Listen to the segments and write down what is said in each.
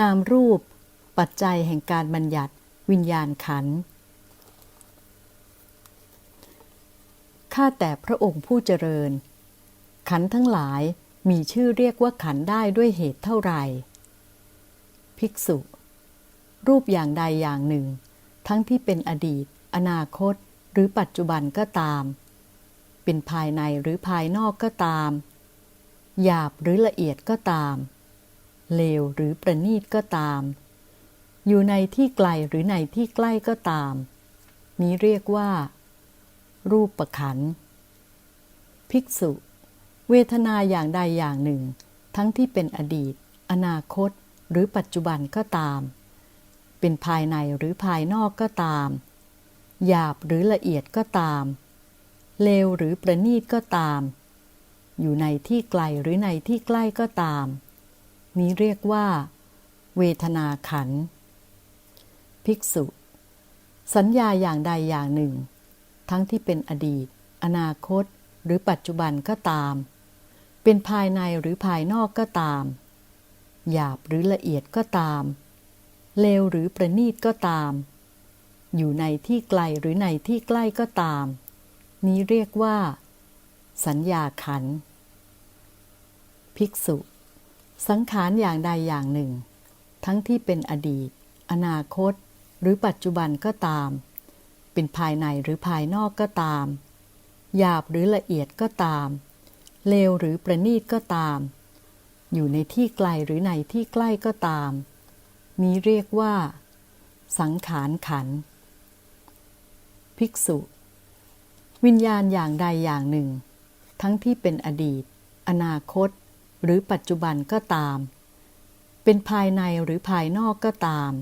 นามรูป ปัจจัยแห่งการบัญญัติวิญญาณขัน ข้าแต่พระองค์ผู้เจริญ ขันทั้งหลายมีชื่อเรียกว่าขันได้ด้วยเหตุเท่าไหร่ ภิกษุ รูปอย่างใดอย่างหนึ่ง ทั้งที่เป็นอดีต อนาคต หรือปัจจุบันก็ตาม เป็นภายในหรือภายนอกก็ตาม หยาบหรือละเอียดก็ตาม เลวหรือประณีตก็ตาม อยู่ในที่ไกลหรือในที่ใกล้ก็ตาม นี้เรียกว่า รูปประขัน ภิกษุ เวทนาอย่างใดอย่างหนึ่ง ทั้งที่เป็นอดีต อนาคต หรือปัจจุบันก็ตาม เป็นภายในหรือภายนอกก็ตาม หยาบหรือละเอียดก็ตาม เลวหรือประณีตก็ตาม อยู่ในที่ไกลหรือในที่ใกล้ก็ตาม นี้เรียกว่า เวทนาขันธ์ภิกษุ สัญญาอย่างใดอย่างหนึ่ง ทั้งที่เป็นอดีต อนาคต หรือปัจจุบันก็ตาม เป็นภายในหรือภายนอกก็ตาม หยาบหรือละเอียดก็ตาม เลวหรือประณีตก็ตาม อยู่ในที่ไกลหรือในที่ใกล้ก็ตาม นี้เรียกว่า สัญญาขันธ์ภิกษุ สังขารอย่างใดอย่างหนึ่ง ทั้งที่เป็นอดีต อนาคต หรือปัจจุบันก็ตาม เป็นภายในหรือภายนอกก็ตาม หยาบหรือละเอียดก็ตาม เลวหรือประณีตก็ตาม อยู่ในที่ไกลหรือในที่ใกล้ก็ตาม นี้เรียกว่า สังขารขัน ภิกษุ วิญญาณอย่างใดอย่างหนึ่ง ทั้งที่เป็นอดีต อนาคต หรือปัจจุบันก็ตาม เป็นภายในหรือภายนอกก็ตาม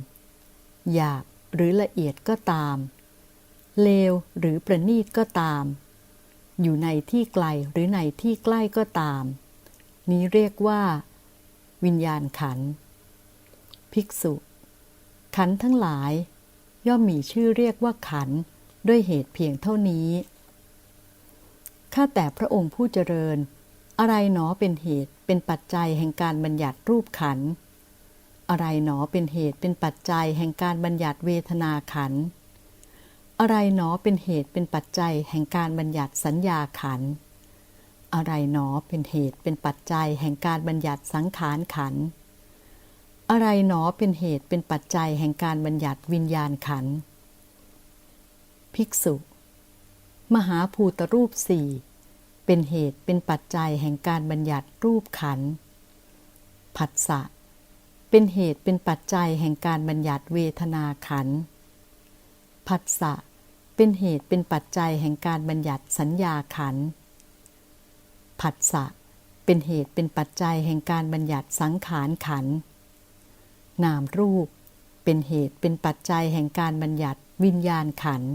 หยาบหรือละเอียดก็ตาม เลวหรือประณีตก็ตาม อยู่ในที่ไกลหรือในที่ใกล้ก็ตาม นี้เรียกว่า วิญญาณขัน ภิกษุ ขันทั้งหลาย ย่อมมีชื่อเรียกว่าขันด้วยเหตุเพียงเท่านี้ ข้าแต่พระองค์ผู้เจริญ อะไรหนอเป็นเหตุเป็นปัจจัยแห่งการบัญญัติรูปขัน อะไรหนอเป็นเหตุเป็นปัจจัยแห่งการบัญญัติเวทนาขัน อะไรหนอเป็นเหตุเป็นปัจจัยแห่งการบัญญัติสัญญาขัน อะไรหนอเป็นเหตุเป็นปัจจัยแห่งการบัญญัติสังขารขัน อะไรหนอเป็นเหตุเป็นปัจจัยแห่งการบัญญัติวิญญาณขัน ภิกษุ มหาภูตรูปสี่ เป็นเหตุเป็นปัจจัยแห่งการบัญญัติรูปขัน ผัสสะ เป็นเหตุเป็นปัจจัยแห่งการบัญญัติเวทนาขัน ผัสสะ เป็นเหตุเป็นปัจจัยแห่งการบัญญัติสัญญาขัน ผัสสะ เป็นเหตุเป็นปัจจัยแห่งการบัญญัติสังขารขัน นามรูป เป็นเหตุเป็นปัจจัยแห่งการบัญญัติวิญญาณขันธ์